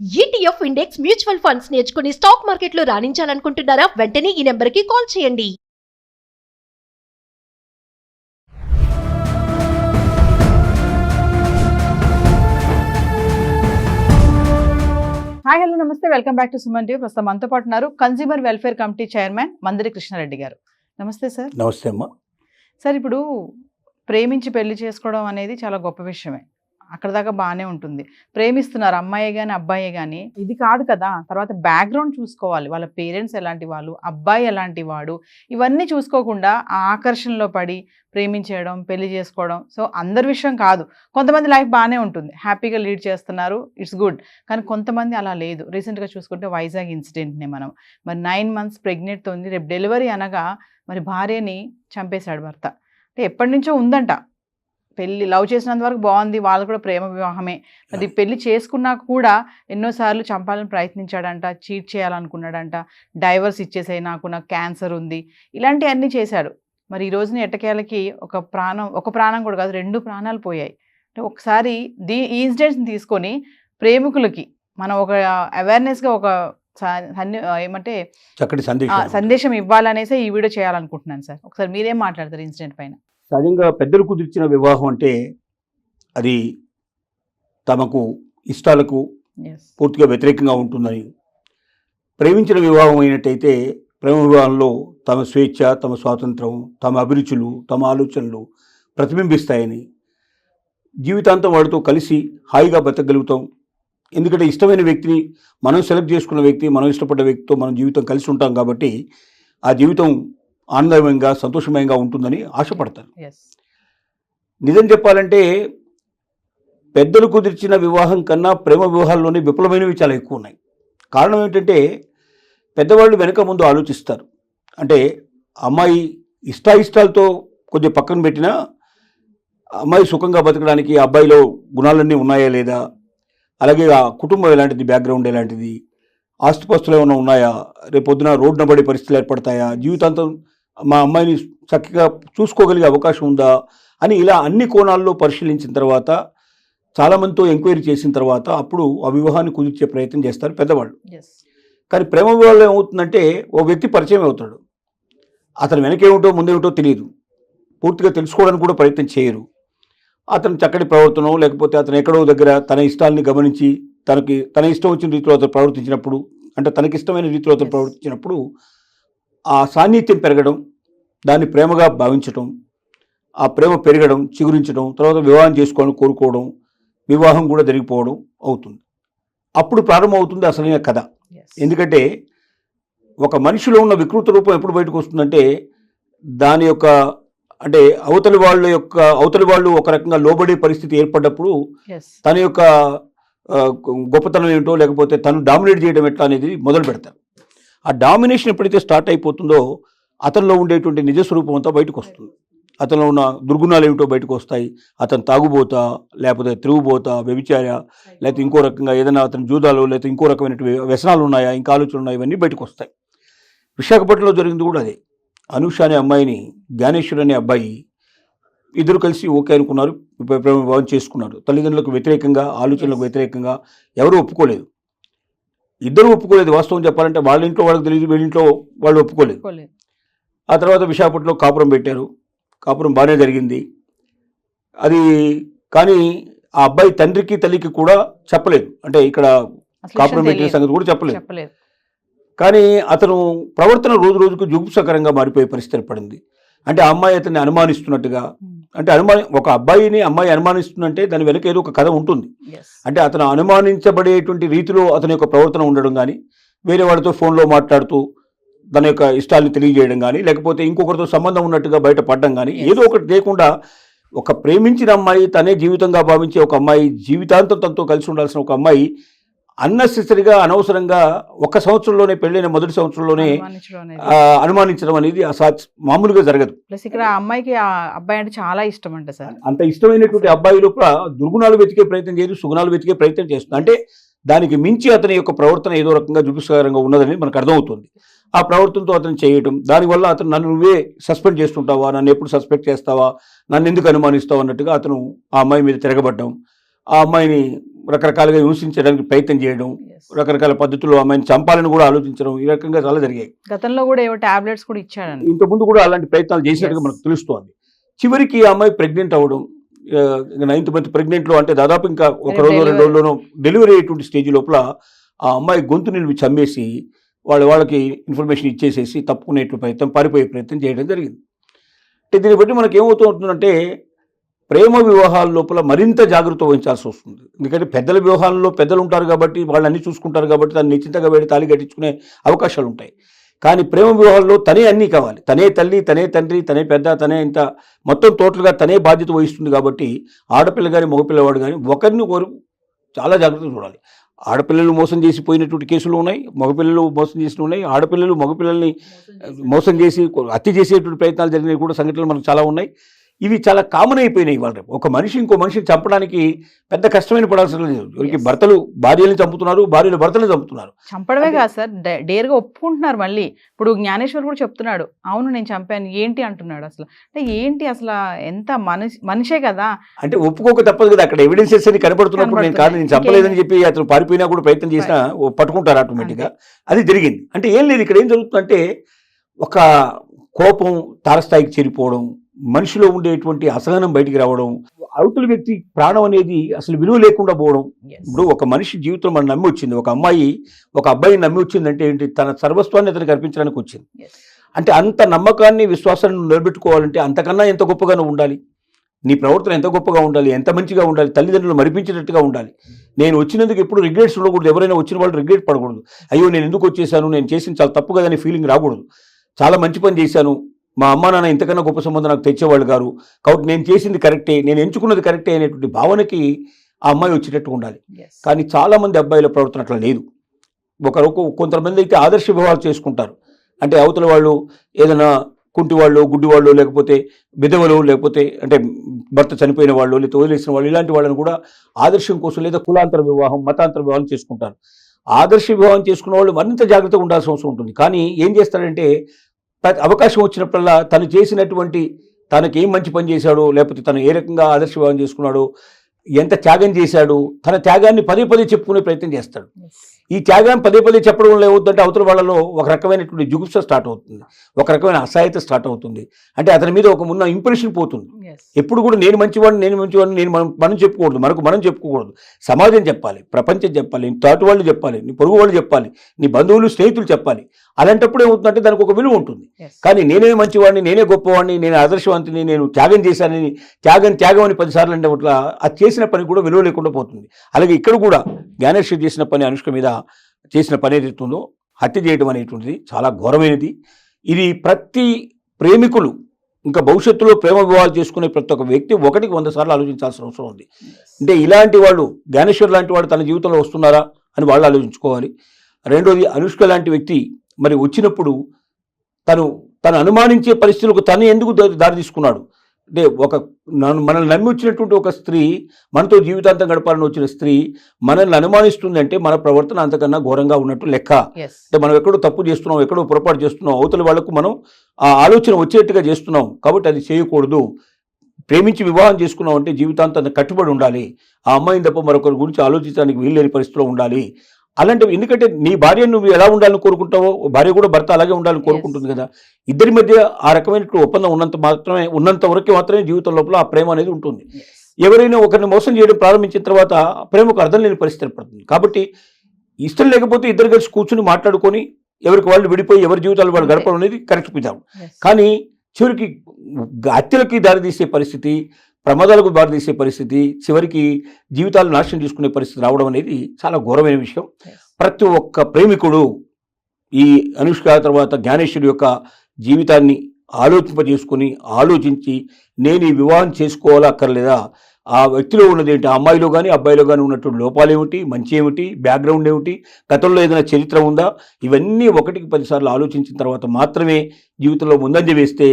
ETF index mutual funds నేర్చుకుని stock మార్కెట్లో రాణించాలనుకుంటున్నారా? వెంటనే ఈ నెంబర్కి కాల్ చేయండి. హాయ్ హలో నమస్తే. Welcome back to Suman TV ప్రస్తుతం మనతో పాటు ఉన్నారు consumer welfare committee chairman Mandiri Krishnareddy గారు. నమస్తే సార్ నమస్తే అమ్మా. సార్ ఇప్పుడు ప్రేమించి పెళ్ళి చేసుకోవడం అనేది చాలా గొప్ప విషయమే. అక్కడ దాకా బాగానే ఉంటుంది. ప్రేమిస్తున్నారు అమ్మాయి కానీ అబ్బాయి కానీ ఇది కాదు కదా తర్వాత బ్యాక్గ్రౌండ్ చూసుకోవాలి. వాళ్ళ పేరెంట్స్ ఎలాంటి వాళ్ళు అబ్బాయి ఎలాంటి వాడు ఇవన్నీ చూసుకోకుండా ఆ ఆకర్షణలో పడి ప్రేమించేయడం పెళ్ళి చేసుకోవడం. సో అందరి విషయం కాదు. కొంతమంది లైఫ్ బాగానే ఉంటుంది. హ్యాపీగా లీడ్ చేస్తున్నారు ఇట్స్ గుడ్ కానీ కొంతమంది అలా లేదు. రీసెంట్గా చూసుకుంటే వైజాగ్ ఇన్సిడెంట్ని మనం. మరి నైన్ మంత్స్ ప్రెగ్నెంట్తో ఉంది రేపు డెలివరీ అనగా మరి భార్యని చంపేశాడు భర్త. అంటే ఎప్పటి నుంచో ఉందంట. పెళ్ళి లవ్ చేసినంత వరకు బాగుంది వాళ్ళు కూడా ప్రేమ వివాహమే. అది పెళ్ళి చేసుకున్నాక కూడా ఎన్నోసార్లు చంపాలని ప్రయత్నించాడంట చీట్ చేయాలనుకున్నాడంట డైవర్స్ ఇచ్చేసాయి నాకు నాకు క్యాన్సర్ ఉంది. ఇలాంటివన్నీ చేశాడు. మరి ఈ రోజున ఎట్టకేలకి ఒక ప్రాణం ఒక ప్రాణం కూడా కాదు రెండు ప్రాణాలు పోయాయి. అంటే ఒకసారి దీ ఈ ఇన్సిడెంట్స్ని తీసుకొని ప్రేమికులకి మనం ఒక అవేర్నెస్గా ఒక ఏమంటే సందేశం ఇవ్వాలనేసే ఈ వీడియో చేయాలనుకుంటున్నాను సార్. ఒకసారి మీరేం మాట్లాడతారు ఇన్సిడెంట్ పైన? సహజంగా పెద్దలు కుదిర్చిన వివాహం అంటే అది తమకు ఇష్టాలకు పూర్తిగా వ్యతిరేకంగా ఉంటుందని. ప్రేమించిన వివాహం అయినట్టయితే ప్రేమ వివాహంలో తమ స్వేచ్ఛ తమ స్వాతంత్రం తమ అభిరుచులు తమ ఆలోచనలు ప్రతిబింబిస్తాయని. జీవితాంతం వాడితో కలిసి హాయిగా బతకగలుగుతాం. ఎందుకంటే ఇష్టమైన వ్యక్తిని మనం సెలెక్ట్ చేసుకున్న వ్యక్తి మనం ఇష్టపడ్డ వ్యక్తితో మనం జీవితం కలిసి ఉంటాం కాబట్టి ఆ జీవితం ఆనందమయంగా సంతోషమయంగా ఉంటుందని ఆశపడతారు. ఎస్ నిజం చెప్పాలంటే పెద్దలు కుదిర్చిన వివాహం కన్నా ప్రేమ వివాహాల్లోనే విఫలమైనవి చాలా ఎక్కువ ఉన్నాయి కారణం ఏంటంటే పెద్దవాళ్ళు వెనక ముందు ఆలోచిస్తారు. అంటే అమ్మాయి ఇష్టాయిష్టాలతో కొద్దిగా పక్కన పెట్టినా అమ్మాయి సుఖంగా బతకడానికి అబ్బాయిలో గుణాలన్నీ ఉన్నాయా లేదా? అలాగే ఆ కుటుంబం ఎలాంటిది? బ్యాక్గ్రౌండ్ ఎలాంటిది? ఆస్తిపాస్తులు ఏమైనా ఉన్నాయా? రేపొద్దున రోడ్డున పడే పరిస్థితులు ఏర్పడతాయా? జీవితాంతం మా అమ్మాయిని చక్కగా చూసుకోగలిగే అవకాశం ఉందా అని ఇలా అన్ని కోణాల్లో పరిశీలించిన తర్వాత చాలామందితో ఎంక్వైరీ చేసిన తర్వాత అప్పుడు ఆ వివాహాన్ని కుదిర్చే ప్రయత్నం చేస్తారు పెద్దవాళ్ళు. కానీ ప్రేమ వివాహంలో ఏమవుతుందంటే ఓ వ్యక్తి పరిచయం అవుతాడు. అతను వెనకేమిటో ముందేమిటో తెలియదు. పూర్తిగా తెలుసుకోవడానికి కూడా ప్రయత్నం చేయరు. అతను చక్కటి ప్రవర్తన లేకపోతే అతను ఎక్కడో దగ్గర తన ఇష్టాలని గమనించి తనకి తన ఇష్టం వచ్చిన రీతిలో అతను ప్రవర్తించినప్పుడు అంటే తనకి ఇష్టమైన రీతిలో అతను. ప్రవర్తించినప్పుడు ఆ సాన్నిధ్యం పెరగడం దాన్ని ప్రేమగా భావించడం ఆ ప్రేమ పెరగడం చిగురించడం తర్వాత వివాహం చేసుకోవాలని కోరుకోవడం వివాహం కూడా జరిగిపోవడం అవుతుంది. అప్పుడు ప్రారంభమవుతుంది అసలైన కథ. ఎందుకంటే ఒక మనిషిలో ఉన్న వికృత రూపం ఎప్పుడు బయటకు వస్తుందంటే దాని యొక్క అంటే అవతలి వాళ్ళ యొక్క అవతలి వాళ్ళు ఒక రకంగా లోబడే పరిస్థితి ఏర్పడ్డప్పుడు తన యొక్క గొప్పతనం ఏమిటో లేకపోతే తను డామినేట్ చేయడం ఎట్లా అనేది మొదలు పెడతారు ఆ డామినేషన్ ఎప్పుడైతే స్టార్ట్ అయిపోతుందో అతనిలో ఉండేటువంటి నిజస్వరూపం అంతా బయటకు వస్తుంది అతనిలో ఉన్న దుర్గుణాలు ఏమిటో బయటకు వస్తాయి అతను తాగుబోతా లేకపోతే తిరుగుబోతా వ్యభిచార లేకపోతే ఇంకో రకంగా ఏదైనా అతని జూదాలు లేకపోతే ఇంకో రకమైనటువంటి వ్యసనాలు ఉన్నాయా ఇంకా ఆలోచనలు ఉన్నాయా ఇవన్నీ బయటకు వస్తాయి విశాఖపట్నంలో జరిగింది కూడా అదే. అనుష అనే అమ్మాయిని జ్ఞానేశ్వర్ అనే అబ్బాయి ఇద్దరు కలిసి ఓకే అనుకున్నారు. ప్రేమ వివాహం చేసుకున్నారు. తల్లిదండ్రులకు వ్యతిరేకంగా ఆలోచనలకు వ్యతిరేకంగా ఎవరూ ఒప్పుకోలేదు. ఇద్దరు ఒప్పుకోలేదు. వాస్తవం చెప్పాలంటే వాళ్ళ ఇంట్లో వాళ్ళకి తెలియదు వీళ్ళ ఇంట్లో వాళ్ళు ఒప్పుకోలేదు. ఆ తర్వాత విశాఖపట్నంలో కాపురం పెట్టారు. కాపురం బాగానే జరిగింది. అది కానీ ఆ అబ్బాయి తండ్రికి తల్లికి కూడా చెప్పలేదు. అంటే ఇక్కడ కాపురం పెట్టిన. సంగతి కూడా చెప్పలేదు. చెప్పలేదు. కానీ అతను ప్రవర్తన రోజు రోజుకు జుగుప్సకరంగా మారిపోయే పరిస్థితి ఏర్పడింది. అంటే ఆ అమ్మాయి అతన్ని అనుమానిస్తున్నట్టుగా Hmm. అంటే అనుమాని ఒక అబ్బాయిని అమ్మాయి అనుమానిస్తుందంటే దాని వెనక ఏదో ఒక కథ ఉంటుంది అంటే అతను అనుమానించబడేటువంటి రీతిలో అతని యొక్క ప్రవర్తన ఉండడం కానీ వేరే వాళ్ళతో ఫోన్లో మాట్లాడుతూ తన యొక్క ఇష్టాలను తెలియజేయడం కానీ లేకపోతే ఇంకొకరితో సంబంధం ఉన్నట్టుగా బయటపడడం కానీ. ఏదో ఒకటి లేకుండా ఒక ప్రేమించిన అమ్మాయి తనే జీవితంగా భావించే ఒక అమ్మాయి జీవితాంతం తనతో కలిసి ఉండాల్సిన ఒక అమ్మాయి అన్నెసెసరీగా అనవసరంగా ఒక సంవత్సరంలోనే పెళ్ళైన మొదటి సంవత్సరంలోనే అనుమానించడం అనేది. మామూలుగా జరగదు. ప్లస్ ఇక్కడ అమ్మాయికి ఆ అబ్బాయి అంటే చాలా ఇష్టం అంట సార్. అంత ఇష్టమైనటువంటి అబ్బాయి లోపల దుర్గుణాలు వెతికే ప్రయత్నం చేయదు సుగుణాలు వెతికే ప్రయత్నం చేస్తుంది. అంటే దానికి మించి అతని యొక్క ప్రవర్తన ఏదో రకంగా జుగుప్సకరంగా ఉన్నదని మనకు అర్థమవుతుంది. ఆ ప్రవర్తనతో అతను చేయటం దానివల్ల అతను నన్ను నువ్వే సస్పెండ్ చేస్తుంటావా నన్ను ఎప్పుడు సస్పెక్ట్ చేస్తావా నన్ను ఎందుకు అనుమానిస్తావు అన్నట్టుగా అతను ఆ అమ్మాయి మీద తిరగబడ్డం ఆ అమ్మాయిని రకరకాలుగా హింసించడానికి ప్రయత్నం చేయడం. రకరకాల పద్ధతుల్లో అమ్మాయిని చంపాలని కూడా ఆలోచించడం ఈ రకంగా చాలా జరిగాయి గతంలో కూడా ఏవో టాబ్లెట్స్ కూడా ఇచ్చాడండి ఇంతకుముందు కూడా అలాంటి ప్రయత్నాలు చేసినట్టుగా. మనకు తెలుస్తోంది చివరికి ఆ అమ్మాయి ప్రెగ్నెంట్ అవ్వడం నైన్త్ మంత్ ప్రెగ్నెంట్లో అంటే దాదాపు ఇంకా ఒక రోజు రెండు. రోజుల్లోనూ డెలివరీ అయ్యేటువంటి స్టేజ్ లోపల ఆ అమ్మాయి గొంతు నిలిపి చంపేసి వాళ్ళ వాళ్ళకి ఇన్ఫర్మేషన్ ఇచ్చేసేసి తప్పుకునేట్లు ప్రయత్నం పారిపోయే ప్రయత్నం చేయడం జరిగింది అంటే దీన్ని బట్టి మనకి ఏమవుతుందంటే ప్రేమ వివాహాల లోపల మరింత జాగ్రత్త వహించాల్సి వస్తుంది. ఎందుకంటే పెద్దల వివాహాల్లో పెద్దలు ఉంటారు కాబట్టి వాళ్ళు అన్ని చూసుకుంటారు కాబట్టి దాన్ని నిశ్చితంగా వెళ్ళి తాళి కట్టించుకునే అవకాశాలు ఉంటాయి కానీ ప్రేమ వివాహాల్లో తనే అన్నీ కావాలి. తనే తల్లి తనే తండ్రి తనే పెద్ద తనే ఇంత మొత్తం టోటల్గా తనే బాధ్యత వహిస్తుంది కాబట్టి ఆడపిల్ల కానీ మగపిల్లవాడు కానీ ఒకరిని ఒకరు చాలా జాగ్రత్తగా చూడాలి. ఆడపిల్లలు మోసం చేసి పోయినటువంటి కేసులు ఉన్నాయి మగపిల్లలు మోసం చేసిన ఉన్నాయి ఆడపిల్లలు మగపిల్లల్ని మోసం చేసి హత్య చేసేటువంటి ప్రయత్నాలు జరిగినవి కూడా సంఘటనలు మనకు చాలా ఉన్నాయి. ఇవి చాలా కామన్ అయిపోయినాయి ఇవాళ రేపు. ఒక మనిషి ఇంకో మనిషిని చంపడానికి పెద్ద కష్టమైన పడాల్సిన లేదు. ఎవరికి. భర్తలు భార్యని చంపుతున్నారు భార్యలు భర్తలు చంపుతున్నారు. చంపడమే. కాదు సార్. డేర్గా ఒప్పుకుంటున్నారు మళ్ళీ. ఇప్పుడు జ్ఞానేశ్వర్ కూడా చెప్తున్నాడు అవును నేను చంపాను. ఏంటి? అంటున్నాడు అసలు. అంటే ఏంటి అసలు ఎంత మనిషి మనిషే కదా. అంటే ఒప్పుకోక తప్పదు కదా. అక్కడ ఎవిడెన్సెస్ అని కనబడుతున్నప్పుడు నేను కాదు నేను చంపలేదని చెప్పి అతను పారిపోయినా కూడా ప్రయత్నం చేసినా పట్టుకుంటారు ఆటోమేటిక్గా అది జరిగింది. అంటే ఏం లేదు. ఇక్కడ ఏం జరుగుతుందంటే ఒక కోపం తారస్థాయికి చేరిపోవడం మనిషిలో ఉండేటువంటి అసహనం బయటికి రావడం అవతల వ్యక్తి ప్రాణం అనేది అసలు విలువ లేకుండా పోవడం. ఇప్పుడు ఒక మనిషి జీవితం మనం నమ్మి వచ్చింది. ఒక అమ్మాయి ఒక అబ్బాయిని నమ్మి వచ్చిందంటే ఏంటి? తన సర్వస్వాన్ని అతనికి అర్పించడానికి వచ్చింది. అంటే అంత నమ్మకాన్ని విశ్వాసాన్ని నిలబెట్టుకోవాలంటే అంతకన్నా ఎంత గొప్పగా నువ్వు ఉండాలి? నీ ప్రవర్తన ఎంత గొప్పగా ఉండాలి? ఎంత మంచిగా ఉండాలి? తల్లిదండ్రులు మరిపించేటట్టుగా ఉండాలి. నేను వచ్చినందుకు ఎప్పుడు రిగ్రెట్స్ ఉండకూడదు. ఎవరైనా వచ్చిన వాళ్ళు రిగ్రెట్ పడకూడదు. అయ్యో నేను ఎందుకు వచ్చేసాను? నేను చేసిన చాలా తప్పు కదని ఫీలింగ్ రాకూడదు. చాలా మంచి పని చేశాను. మా అమ్మ నాన్న ఇంతకన్నా గొప్ప సంబంధం నాకు తెచ్చేవాళ్ళు గారు. కాబట్టి నేను చేసింది కరెక్టే నేను ఎంచుకున్నది కరెక్టే అనేటువంటి భావనకి ఆ అమ్మాయి వచ్చేటట్టు ఉండాలి. కానీ చాలా మంది అబ్బాయిల ప్రవర్తన అట్లా లేదు. ఒకరు కొంతమంది అయితే ఆదర్శ వివాహాలు చేసుకుంటారు. అంటే అవతల వాళ్ళు ఏదైనా కుంటి వాళ్ళు గుడ్డి వాళ్ళు లేకపోతే విధవలు లేకపోతే అంటే భర్త చనిపోయిన వాళ్ళు లేకపోతే వదిలేసిన వాళ్ళు ఇలాంటి వాళ్ళని కూడా ఆదర్శం కోసం లేదా కులాంతర వివాహం మతాంతర వివాహం చేసుకుంటారు. ఆదర్శ వివాహం చేసుకున్న వాళ్ళు మరింత జాగ్రత్తగా ఉండాల్సిన అవసరం ఉంటుంది. కానీ ఏం చేస్తారంటే అవకాశం వచ్చినప్పుడల్లా తను చేసినటువంటి తనకి ఏం మంచి పని చేశాడో లేకపోతే తను ఏ రకంగా ఆదర్శ వివాహం చేసుకున్నాడో ఎంత త్యాగం చేశాడు తన త్యాగాన్ని పదే పదే చెప్పుకునే ప్రయత్నం చేస్తాడు. ఈ త్యాగాన్ని పదే పదే చెప్పడం ఏమవుతుందంటే అవతల వాళ్ళలో ఒక రకమైనటువంటి జుగుప్స స్టార్ట్ అవుతుంది. ఒక రకమైన అసహాయత స్టార్ట్ అవుతుంది. అంటే అతని మీద ఒక మున్న ఇంప్రెషన్ పోతుంది. ఎప్పుడు కూడా నేను మంచివాడిని నేను మంచివాడిని నేను మనం మనం చెప్పుకోకూడదు. మనకు మనం చెప్పుకోకూడదు. సమాజం చెప్పాలి ప్రపంచం చెప్పాలి నీ తోటి వాళ్ళు చెప్పాలి నీ పొరుగు వాళ్ళు చెప్పాలి నీ బంధువులు స్నేహితులు చెప్పాలి. అలాంటప్పుడు ఏమవుతుందంటే దానికి ఒక విలువ ఉంటుంది. కానీ నేనే మంచివాడిని నేనే గొప్పవాడిని నేను ఆదర్శవంతుని నేను త్యాగం చేశానని త్యాగం త్యాగం అని పదిసార్లు అంటే అట్లా అది చేసిన పని కూడా విలువ లేకుండా పోతుంది. అలాగే ఇక్కడ కూడా జ్ఞానేశ్వర్ చేసిన పని అనుష్క మీద చేసిన పని ఏదైతే ఉందో హత్య చేయడం అనేటువంటిది చాలా ఘోరమైనది. ఇది ప్రతి ప్రేమికులు ఇంకా భవిష్యత్తులో ప్రేమ వివాహాలు చేసుకునే ప్రతి ఒక్క వ్యక్తి ఒకటికి వంద సార్లు ఆలోచించాల్సిన అవసరం ఉంది. అంటే ఇలాంటి వాళ్ళు జ్ఞానేశ్వర్ లాంటి వాడు తన జీవితంలో వస్తున్నారా అని వాళ్ళు ఆలోచించుకోవాలి. రెండోది అనుష్క లాంటి వ్యక్తి మరి వచ్చినప్పుడు తను తను అనుమానించే పరిస్థితులకు తను ఎందుకు దారి తీసుకున్నాడు? అంటే ఒక మనల్ని నమ్మి వచ్చినటువంటి ఒక స్త్రీ మనతో జీవితాంతం గడపాలని వచ్చిన స్త్రీ మనల్ని అనుమానిస్తుందంటే మన ప్రవర్తన అంతకన్నా ఘోరంగా ఉన్నట్టు లెక్క. అంటే మనం ఎక్కడో తప్పు చేస్తున్నాం ఎక్కడో పొరపాటు చేస్తున్నాం అవతల వాళ్ళకు మనం ఆ ఆలోచన వచ్చేట్టుగా చేస్తున్నాం కాబట్టి అది చేయకూడదు. ప్రేమించి వివాహం చేసుకున్నాం అంటే జీవితాంతం కట్టుబడి ఉండాలి. ఆ అమ్మాయిని తప్ప మరొకరి గురించి ఆలోచించడానికి వీల్లేని పరిస్థితిలో ఉండాలి. అలాంటివి ఎందుకంటే నీ భార్య నువ్వు ఎలా ఉండాలని కోరుకుంటావో భార్య కూడా భర్త అలాగే ఉండాలని కోరుకుంటుంది కదా ఇద్దరి మధ్య ఆ రకమైన ఒప్పందం ఉన్నంత మాత్రమే ఉన్నంత వరకు మాత్రమే జీవితం లోపల ఆ ప్రేమ అనేది ఉంటుంది. ఎవరైనా ఒకరిని మోసం చేయడం ప్రారంభించిన తర్వాత ప్రేమకు అర్థం లేని పరిస్థితి ఏర్పడుతుంది కాబట్టి ఇష్టం లేకపోతే ఇద్దరు కలిసి కూర్చుని మాట్లాడుకొని ఎవరికి వాళ్ళు విడిపోయి ఎవరి జీవితాలు వాళ్ళు. గడపడం అనేది కరెక్ట్ Yes. కానీ చివరికి హత్యలకి దారితీసే పరిస్థితి ప్రమాదాలకు దారితీసే పరిస్థితి చివరికి జీవితాలు నాశనం చేసుకునే పరిస్థితి రావడం అనేది చాలా ఘోరమైన విషయం. ప్రతి ఒక్క ప్రేమికుడు ఈ అనుష్క తర్వాత జ్ఞానేశ్వరి యొక్క జీవితాన్ని ఆలోచింపజేసుకుని ఆలోచించి నేను ఈ వివాహం చేసుకోవాలా అక్కర్లేదా? ఆ వ్యక్తిలో ఉన్నది ఏంటి? అమ్మాయిలో కానీ అబ్బాయిలో కానీ ఉన్నటువంటి లోపాలు ఏమిటి? మంచి ఏమిటి? బ్యాక్గ్రౌండ్ ఏమిటి? గతంలో ఏదైనా చరిత్ర ఉందా? ఇవన్నీ ఒకటికి పదిసార్లు ఆలోచించిన తర్వాత మాత్రమే జీవితంలో ముందంజ వేస్తే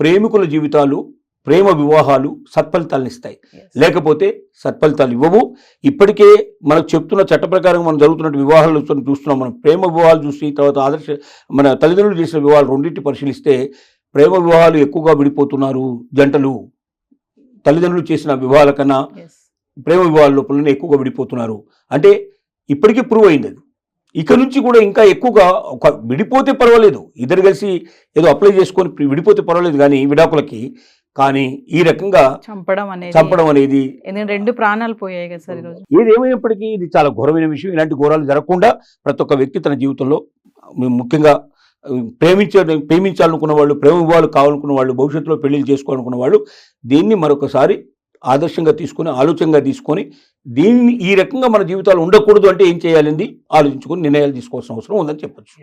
ప్రేమికుల జీవితాలు ప్రేమ వివాహాలు సత్ఫలితాలను ఇస్తాయి. లేకపోతే సత్ఫలితాలు ఇవ్వవు. ఇప్పటికే మనకు చెప్తున్న చట్ట ప్రకారం మనం జరుగుతున్న వివాహాలు చూస్తున్నాం. మనం ప్రేమ వివాహాలు చూసి తర్వాత ఆదర్శ మన తల్లిదండ్రులు చేసిన వివాహాలు రెండింటి పరిశీలిస్తే ప్రేమ వివాహాలు ఎక్కువగా విడిపోతున్నారు జంటలు. తల్లిదండ్రులు చేసిన వివాహాల కన్నా. ప్రేమ వివాహాల లోపలనే ఎక్కువగా విడిపోతున్నారు. అంటే ఇప్పటికీ ప్రూవ్ అయింది అది. ఇక నుంచి కూడా ఇంకా ఎక్కువగా ఒక విడిపోతే పర్వాలేదు. ఇద్దరు కలిసి ఏదో అప్లై చేసుకొని విడిపోతే పర్వాలేదు. కానీ విడాకులకి కానీ ఈ రకంగా చంపడం అనేది చంపడం అనేది రెండు ప్రాణాలు పోయాయి కదా సార్ ఈరోజు. ఏది ఏమైనప్పటికీ ఇది చాలా ఘోరమైన విషయం. ఇలాంటి ఘోరాలు జరగకుండా ప్రతి ఒక్క వ్యక్తి తన జీవితంలో ముఖ్యంగా ప్రేమించే ప్రేమించాలనుకున్న వాళ్ళు ప్రేమ వివాహాలు కావాలనుకున్న వాళ్ళు భవిష్యత్తులో పెళ్ళిళ్ళు చేసుకోవాలనుకున్న వాళ్ళు దీన్ని మరొకసారి ఆదర్శంగా తీసుకొని ఆలోచనగా తీసుకొని దీన్ని ఈ రకంగా మన జీవితాలు ఉండకూడదు అంటే ఏం చేయాలండి? ఆలోచించుకొని నిర్ణయాలు తీసుకోవాల్సిన అవసరం ఉందని చెప్పొచ్చు.